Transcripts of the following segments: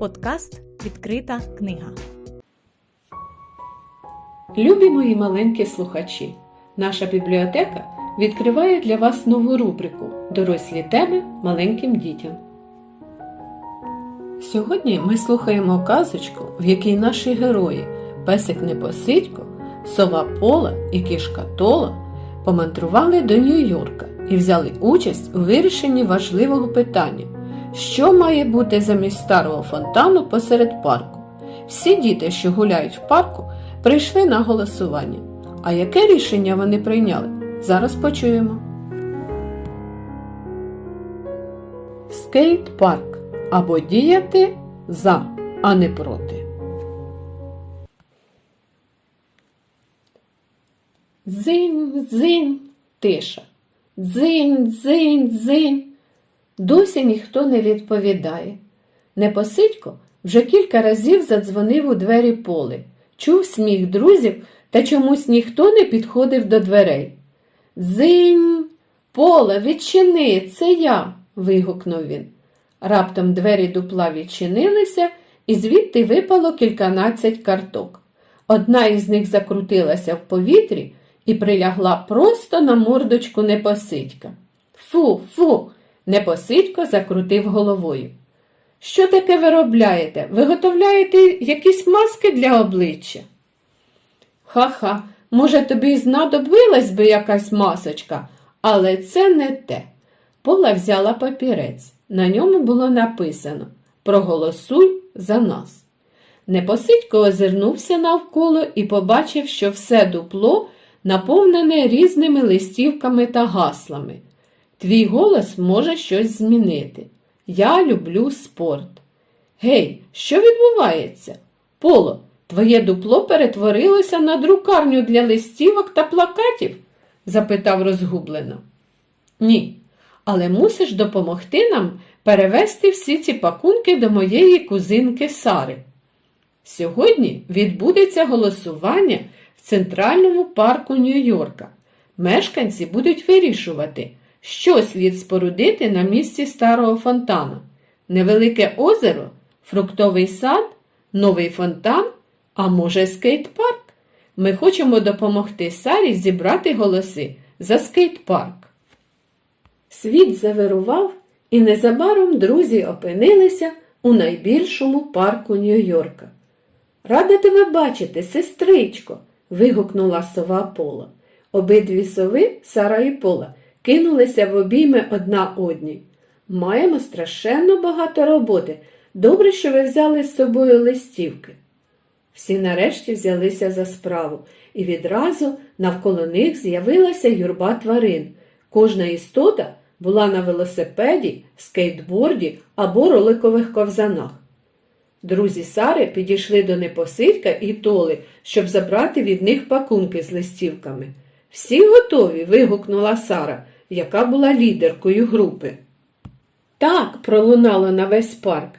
Подкаст Відкрита книга. Любі мої маленькі слухачі, наша бібліотека відкриває для вас нову рубрику Дорослі теми маленьким дітям. Сьогодні ми слухаємо казочку, в якій наші герої Песик Непосидько, Сова Пола і Кішка Тола помандрували до Нью-Йорка і взяли участь у вирішенні важливого питання, що має бути замість старого фонтану посеред парку. Всі діти, що гуляють в парку, прийшли на голосування. А яке рішення вони прийняли? Зараз почуємо. Скейт-парк або діяти за, а не проти. Дзинь, дзинь, тиша. Дзинь, дзинь, дзинь. Досі ніхто не відповідає. Непосидько вже кілька разів задзвонив у двері поли, чув сміх друзів, та чомусь ніхто не підходив до дверей. Дзинь, поле, відчини, це я. вигукнув він. Раптом двері дупла відчинилися, і звідти випало кільканадцять карток. Одна із них закрутилася в повітрі і прилягла просто на мордочку непосидька. Фу, фу, непосидько закрутив головою. Що таке виробляєте? Виготовляєте якісь маски для обличчя? Ха-ха, може, тобі знадобилась би якась масочка, але це не те. Пола взяла папірець. На ньому було написано Проголосуй за нас. Непосидько озирнувся навколо і побачив, що все дупло наповнене різними листівками та гаслами. Твій голос може щось змінити. Я люблю спорт. Гей, що відбувається? Поло, твоє дупло перетворилося на друкарню для листівок та плакатів? запитав розгублено. Ні, але мусиш допомогти нам перевести всі ці пакунки до моєї кузинки Сари. Сьогодні відбудеться голосування в Центральному парку Нью-Йорка. Мешканці будуть вирішувати, що слід спорудити на місці старого фонтану. Невелике озеро, фруктовий сад, новий фонтан, а може скейт-парк. Ми хочемо допомогти Сарі зібрати голоси за скейт-парк. Світ завирував, і незабаром друзі опинилися у найбільшому парку Нью-Йорка. Рада тебе бачити, сестричко. вигукнула сова Пола. Обидві сови, Сара і Пола, кинулися в обійми одна одній. Маємо страшенно багато роботи. Добре, що ви взяли з собою листівки. Всі нарешті взялися за справу, і відразу навколо них з'явилася юрба тварин. Кожна істота була на велосипеді, скейтборді або роликових ковзанах. Друзі Сари підійшли до Непосидька і Толи, щоб забрати від них пакунки з листівками. Всі готові. вигукнула Сара, яка була лідеркою групи. Так, пролунало на весь парк.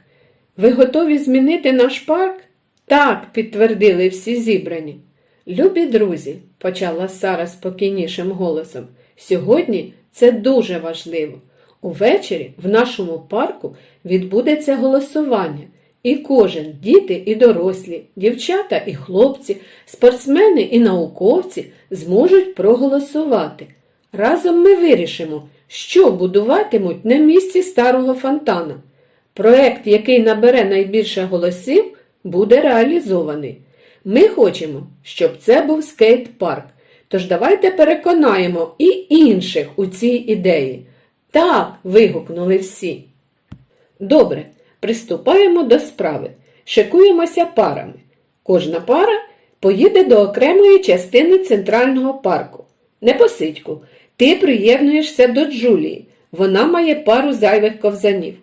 Ви готові змінити наш парк? Так, підтвердили всі зібрані. Любі друзі, почала Сара спокійнішим голосом, сьогодні це дуже важливо. Увечері в нашому парку відбудеться голосування, і кожен, діти і дорослі, дівчата і хлопці, спортсмени і науковці зможуть проголосувати. Разом ми вирішимо, що будуватимуть на місці старого фонтана. Проект, який набере найбільше голосів, буде реалізований. Ми хочемо, щоб це був скейт-парк. Тож давайте переконаємо і інших у цій ідеї. Так, вигукнули всі. Добре, приступаємо до справи. Шикуємося парами. Кожна пара поїде до окремої частини центрального парку. Непосидьку, ти приєднуєшся до Джулії. Вона має пару зайвих ковзанів.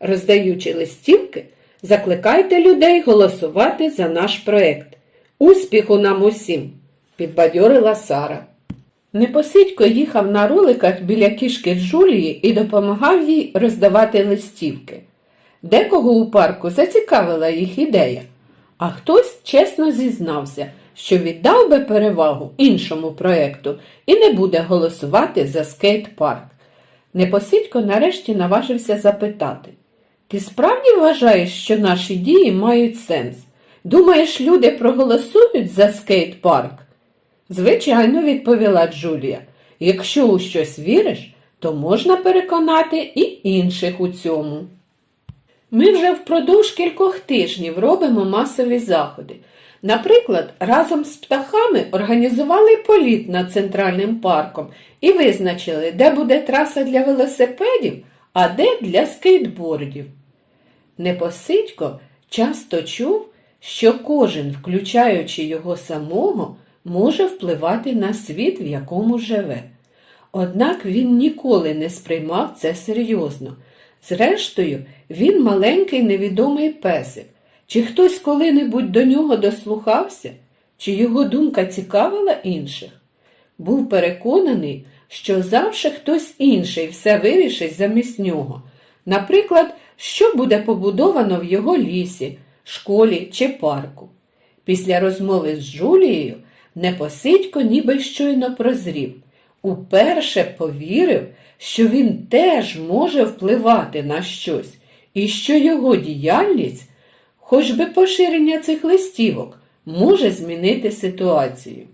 Роздаючи листівки, закликайте людей голосувати за наш проект. Успіху нам усім! підбадьорила Сара. Непосидько їхав на роликах біля кішки Джулії і допомагав їй роздавати листівки. Декого у парку зацікавила їх ідея, а хтось чесно зізнався, що віддав би перевагу іншому проєкту і не буде голосувати за скейт-парк. Непосидько нарешті наважився запитати Ти справді вважаєш, що наші дії мають сенс? Думаєш, люди проголосують за скейт-парк? Звичайно, відповіла Джулія. Якщо у щось віриш, то можна переконати і інших у цьому. Ми вже впродовж кількох тижнів робимо масові заходи. Наприклад, разом з птахами організували політ над центральним парком і визначили, де буде траса для велосипедів, а де для скейтбордів. Непосидько часто чув, що кожен, включаючи його самого, може впливати на світ, в якому живе. Однак він ніколи не сприймав це серйозно. Зрештою, він маленький невідомий песик. Чи хтось коли-небудь до нього дослухався, чи його думка цікавила інших? Був переконаний, що завжди хтось інший все вирішить замість нього. Наприклад, що буде побудовано в його лісі, школі чи парку. Після розмови з Джулією Непосидько ніби щойно прозрів. Уперше повірив, що він теж може впливати на щось, і що його діяльність, хоч би поширення цих листівок, може змінити ситуацію.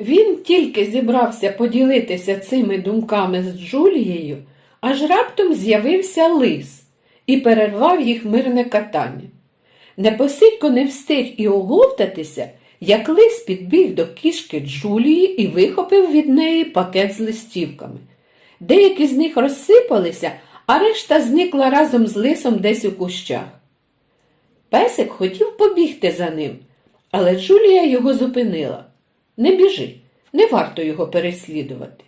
Він тільки зібрався поділитися цими думками з Джулією, аж раптом з'явився лис і перервав їх мирне катання. Непосидько не встиг і оговтатися, як лис підбіг до кішки Джулії і вихопив від неї пакет з листівками. Деякі з них розсипалися, а решта зникла разом з лисом десь у кущах. Песик хотів побігти за ним, але Джулія його зупинила. Не біжи, не варто його переслідувати.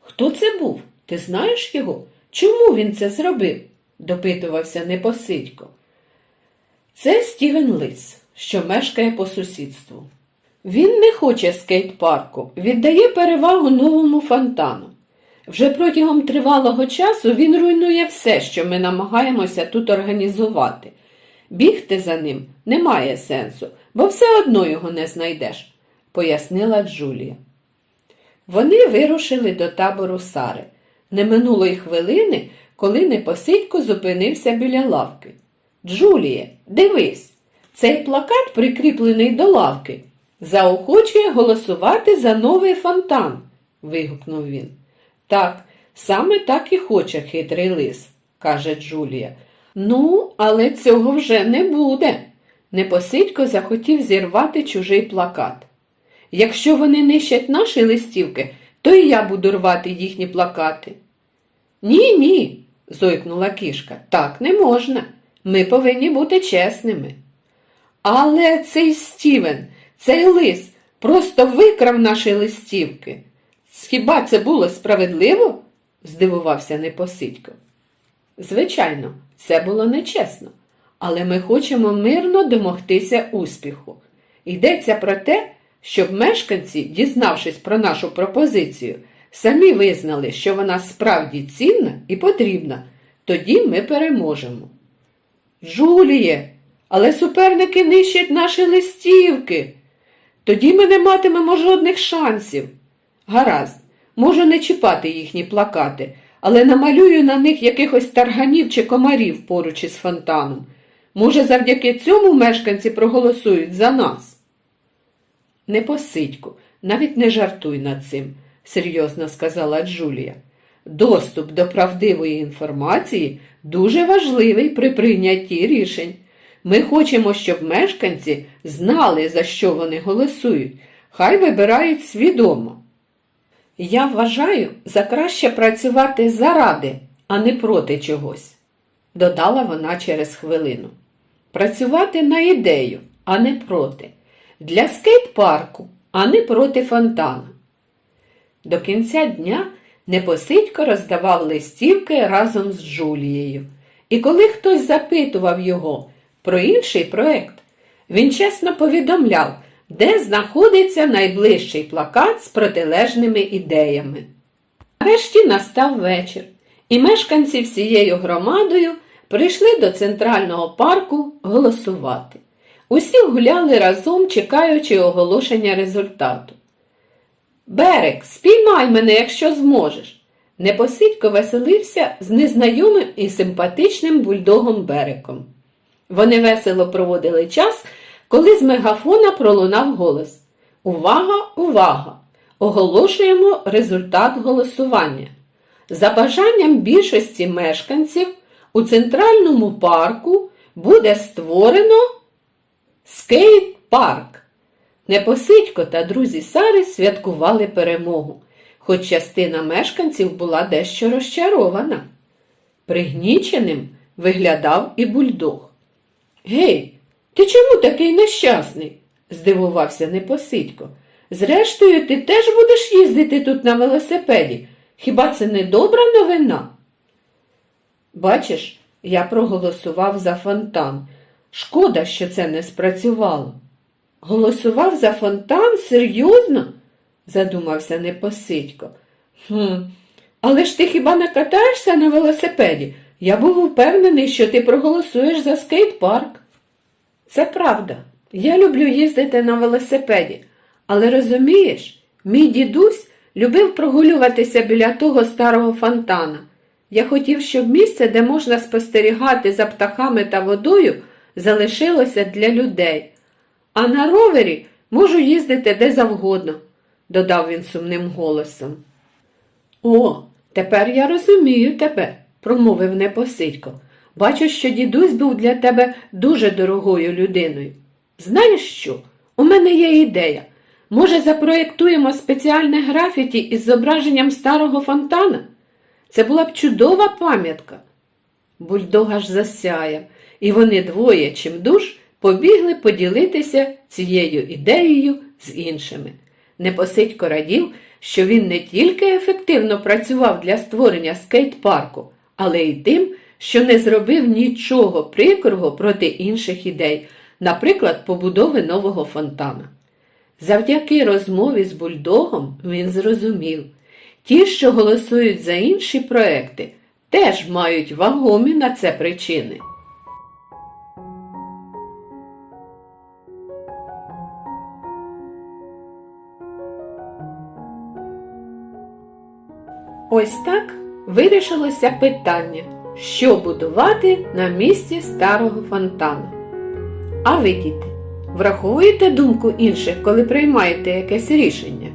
Хто це був? Ти знаєш його? Чому він це зробив? допитувався Непосидько. Це Стівен Лис, що мешкає по сусідству. Він не хоче скейт-парку, віддає перевагу новому фонтану. Вже протягом тривалого часу він руйнує все, що ми намагаємося тут організувати. Бігти за ним немає сенсу, бо все одно його не знайдеш, пояснила Джулія. Вони вирушили до табору Сари. Не минуло й хвилини, коли Непосидько зупинився біля лавки. Джуліє, дивись, цей плакат прикріплений до лавки. Заохочує голосувати за новий фонтан, вигукнув він. Так, саме так і хоче хитрий лис, каже Джулія. Ну, але цього вже не буде. Непосидько захотів зірвати чужий плакат. Якщо вони нищать наші листівки, то і я буду рвати їхні плакати. Ні, ні, зойкнула кішка, так не можна. Ми повинні бути чесними. Але цей Стівен, цей лис просто викрав наші листівки. Хіба це було справедливо? здивувався Непосидько. Звичайно, це було нечесно, але ми хочемо мирно домогтися успіху. Йдеться про те, щоб мешканці, дізнавшись про нашу пропозицію, самі визнали, що вона справді цінна і потрібна, тоді ми переможемо. Жуліє, але суперники нищать наші листівки. Тоді ми не матимемо жодних шансів. Гаразд, можу не чіпати їхні плакати, але намалюю на них якихось тарганів чи комарів поруч із фонтаном. Може, завдяки цьому мешканці проголосують за нас. Непосидьку, навіть не жартуй над цим, серйозно сказала Джулія. Доступ до правдивої інформації дуже важливий при прийнятті рішень. Ми хочемо, щоб мешканці знали, за що вони голосують. Хай вибирають свідомо. Я вважаю за краще працювати заради, а не проти чогось, додала вона через хвилину. Працювати на ідею, а не проти. Для скейт-парку, а не проти фонтана. До кінця дня Непосидько роздавав листівки разом з Джулією. І коли хтось запитував його про інший проект, він чесно повідомляв, де знаходиться найближчий плакат з протилежними ідеями. Нарешті настав вечір, і мешканці всією громадою прийшли до центрального парку голосувати. Усі гуляли разом, чекаючи оголошення результату. Берег, спіймай мене, якщо зможеш, Непосидько веселився з незнайомим і симпатичним бульдогом Береком. Вони весело проводили час, коли з мегафона пролунав голос. Увага, увага! Оголошуємо результат голосування. За бажанням більшості мешканців у центральному парку буде створено скейт-парк. Непосидько та друзі Сари святкували перемогу, хоч частина мешканців була дещо розчарована. Пригніченим виглядав і бульдог. Гей, ти чому такий нещасний? здивувався Непосидько. Зрештою, ти теж будеш їздити тут на велосипеді. Хіба це не добра новина? Бачиш, я проголосував за фонтан. Шкода, що це не спрацювало. Голосував за фонтан? Серйозно? задумався Непосидько. Хм, але ж ти хіба не катаєшся на велосипеді? Я був упевнений, що ти проголосуєш за скейт-парк. Це правда. Я люблю їздити на велосипеді. Але розумієш, мій дідусь любив прогулюватися біля того старого фонтана. Я хотів, щоб місце, де можна спостерігати за птахами та водою, залишилося для людей. А на ровері можу їздити де завгодно, додав він сумним голосом. О, тепер я розумію тебе, промовив Непосидько. Бачу, що дідусь був для тебе дуже дорогою людиною. Знаєш що? У мене є ідея. Може, запроєктуємо спеціальне графіті із зображенням старого фонтана? Це була б чудова пам'ятка. Бульдог аж засяяв, і вони двоє чимдуж побігли поділитися цією ідеєю з іншими. Непосидько радів, що він не тільки ефективно працював для створення скейт-парку, але й тим, що не зробив нічого прикрого проти інших ідей, наприклад, побудови нового фонтана. Завдяки розмові з бульдогом він зрозумів, ті, що голосують за інші проекти, теж мають вагомі на це причини. Ось так вирішилося питання, що будувати на місці старого фонтану. А ви, діти, враховуєте думку інших, коли приймаєте якесь рішення?